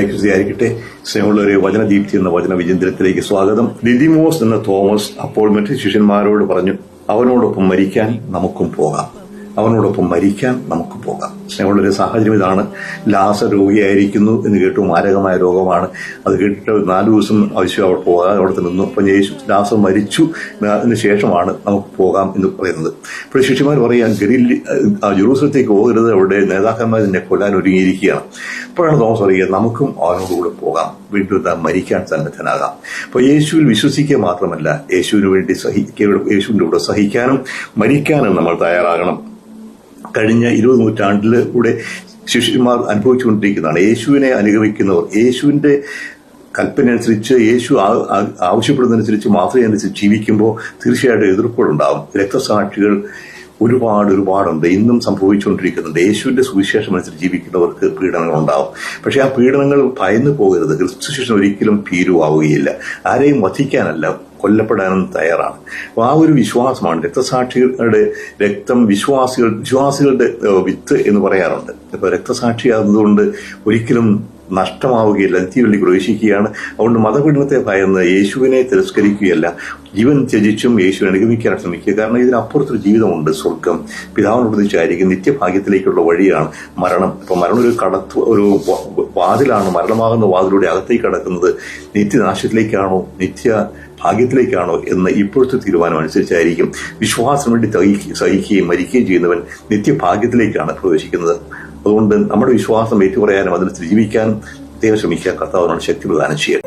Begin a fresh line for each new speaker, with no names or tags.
മിശിയായിരിക്കട്ടെ സ്നേഹമുള്ളവരെ വചനദീപ്തി എന്ന വചന വിചിന്തനത്തിലേക്ക് സ്വാഗതം. ഡിഡിമോസ് എന്ന തോമസ് അപ്പോൾ മറ്റു ശിഷ്യന്മാരോട് പറഞ്ഞു അവനോടൊപ്പം മരിക്കാൻ നമുക്കും പോകാം. അവനോടൊപ്പം മരിക്കാൻ നമുക്ക് പോകാം. സ്നേഹമുള്ളൊരു സാഹചര്യം ഇതാണ്. ലാസ രോഗിയായിരിക്കുന്നു എന്ന് കേട്ടു. മാരകമായ രോഗമാണ്. അത് കേട്ടിട്ട് നാല് ദിവസം ആവശ്യം അവിടെ പോകാതെ അവിടെ നിന്നു. അപ്പം യേശു ലാസ മരിച്ചു. അതിന് ശേഷമാണ് നമുക്ക് പോകാം എന്ന് പറയുന്നത്. ഇപ്പോൾ ശിഷ്യന്മാർ പറയാൻ ഗലീലി ജെറൂസലത്തേക്ക് പോകരുത്. അവിടെ നേതാക്കന്മാർ തന്നെ കൊല്ലാൻ ഒരുങ്ങിയിരിക്കുകയാണ്. അപ്പോഴാണ് തോമസ് പറയുക നമുക്കും അവനോടുകൂടെ പോകാം. വീണ്ടും മരിക്കാൻ സന്നദ്ധനാകാം. അപ്പോൾ യേശുവിൽ വിശ്വസിക്കുക മാത്രമല്ല യേശുവിന് വേണ്ടി സഹിക്കുക യേശുവിന്റെ കൂടെ സഹിക്കാനും മരിക്കാനും നമ്മൾ തയ്യാറാകണം. കഴിഞ്ഞ ഇരുപത് നൂറ്റാണ്ടിലൂടെ ശിഷ്യന്മാർ അനുഭവിച്ചുകൊണ്ടിരിക്കുന്നതാണ്. യേശുവിനെ അനുഗമിക്കുന്നവർ യേശുവിന്റെ കൽപ്പന അനുസരിച്ച് യേശു ആവശ്യപ്പെടുന്നതനുസരിച്ച് മാത്രമേ അനുസരിച്ച് ജീവിക്കുമ്പോൾ തീർച്ചയായിട്ടും എതിർപ്പുകളുണ്ടാവും. രക്തസാക്ഷികൾ ഒരുപാട് ഒരുപാടുണ്ട്. ഇന്നും സംഭവിച്ചുകൊണ്ടിരിക്കുന്നുണ്ട്. യേശുവിന്റെ സുവിശേഷം അനുസരിച്ച് ജീവിക്കുന്നവർക്ക് പീഡനങ്ങൾ ഉണ്ടാവും പക്ഷെ ആ പീഡനങ്ങൾ ഭയന്നു പോകരുത്. ക്രിസ്തു ഒരിക്കലും ഭീരുവാവുകയില്ല. ആരെയും വധിക്കാനല്ല. കൊല്ലപ്പെടാനും തയ്യാറാണ്. അപ്പോൾ ആ ഒരു വിശ്വാസമാണ് രക്തസാക്ഷികളുടെ രക്തം വിശ്വാസികൾ വിശ്വാസികളുടെ വിത്ത് എന്ന് പറയാറുണ്ട്. അപ്പോൾ രക്തസാക്ഷിയാകുന്നതുകൊണ്ട് ഒരിക്കലും നഷ്ടമാവുകയില്ല തീവള്ളി പ്രവേശിക്കുകയാണ് അതുകൊണ്ട് മതപീഠത്തെ ഭയന്ന് യേശുവിനെ തിരസ്കരിക്കുകയല്ല. ജീവൻ ത്യജിച്ചും യേശുവിനെ അനുഗമിക്കാൻ ശ്രമിക്കുക. കാരണം ഇതിനപ്പുറത്തൊരു ജീവിതമുണ്ട് സ്വർഗം പിതാവിനോട് ചായിരിക്കും നിത്യഭാഗ്യത്തിലേക്കുള്ള വഴിയാണ് മരണം. അപ്പോൾ മരണം ഒരു കടത്ത് ഒരു വാതിലാണ് മരണമാകുന്ന വാതിലൂടെ അകത്തേക്ക് കടക്കുന്നത് നിത്യനാശത്തിലേക്കാണോ നിത്യ ഭാഗ്യത്തിലേക്കാണോ എന്ന് ഇപ്പോഴത്തെ തീരുമാനം അനുസരിച്ചായിരിക്കും. വിശ്വാസം വേണ്ടി സഹിക്ക- സഹിക്കുകയും മരിക്കുകയും ചെയ്യുന്നവൻ നിത്യഭാഗ്യത്തിലേക്കാണ് പ്രവേശിക്കുന്നത്. അതുകൊണ്ട് നമ്മുടെ വിശ്വാസം ഏറ്റുപറയാനും അതിനനുസരിച്ച് ജീവിക്കാനും പ്രത്യേകം ശ്രമിക്കുക. കർത്താവിനോട് ശക്തി പ്രദാനം ചെയ്യട്ടെ.